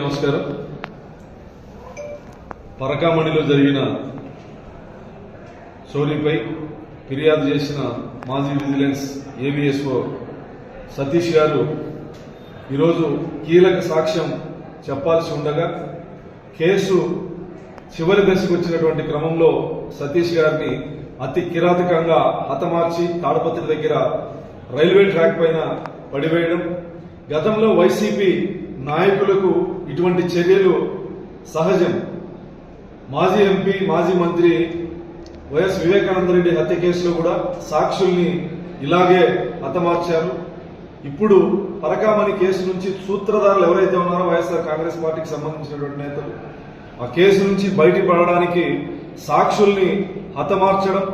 నమస్కారం. పరకామణిలో జరిగిన చోరీపై ఫిర్యాదు చేసిన మాజీ విజిలెన్స్ ఏవిఎస్ఓ సతీష్ గారు ఈరోజు కీలక సాక్ష్యం చెప్పాల్సి ఉండగా కేసు చివరి దశకు వచ్చినటువంటి క్రమంలో సతీష్ గారిని అతి కిరాతకంగా హతమార్చి తాడపత్రి దగ్గర రైల్వే ట్రాక్ పైన పడివేయడం గతంలో వైసీపీ నాయకులకు ఇటువంటి చర్యలు సహజం. మాజీ ఎంపీ మాజీ మంత్రి వైఎస్ వివేకానంద రెడ్డి హత్య కేసులో కూడా సాక్షుల్ని ఇలాగే హతమార్చారు. ఇప్పుడు పరకామణి కేసు నుంచి సూత్రధారులు ఎవరైతే ఉన్నారో వైఎస్ఆర్ కాంగ్రెస్ పార్టీకి సంబంధించినటువంటి నేతలు ఆ కేసు నుంచి బయటపడడానికి సాక్షుల్ని హతమార్చడం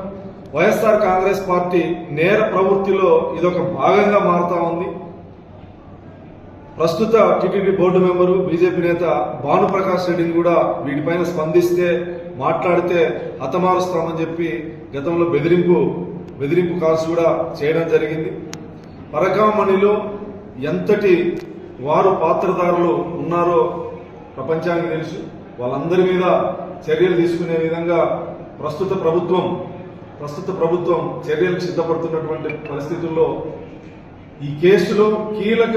వైఎస్ఆర్ కాంగ్రెస్ పార్టీ నేర ప్రవృత్తిలో ఇదొక భాగంగా మారుతా ఉంది. ప్రస్తుత టీటీడీ బోర్డు మెంబరు బీజేపీ నేత భానుప్రకాష్ రెడ్డిని కూడా వీటిపైన స్పందిస్తే మాట్లాడితే హతమారుస్తామని చెప్పి గతంలో బెదిరింపు బెదిరింపు కాల్స్ కూడా చేయడం జరిగింది. పరకామణిలో ఎంతటి వారు పాత్రదారులు ఉన్నారో ప్రపంచానికి తెలుసు. వాళ్ళందరి మీద చర్యలు తీసుకునే విధంగా ప్రస్తుత ప్రభుత్వం ప్రస్తుత ప్రభుత్వం చర్యలకు సిద్ధపడుతున్నటువంటి పరిస్థితుల్లో ఈ కేసులో కీలక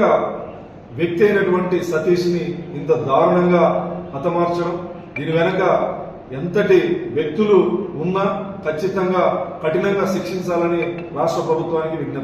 వ్యక్తి అయినటువంటి సతీష్ని ఇంత దారుణంగా హతమార్చడం దీని వెనక ఎంతటి వ్యక్తులు ఉన్నా ఖచ్చితంగా కఠినంగా శిక్షించాలని రాష్ట్ర ప్రభుత్వానికి విజ్ఞప్తి.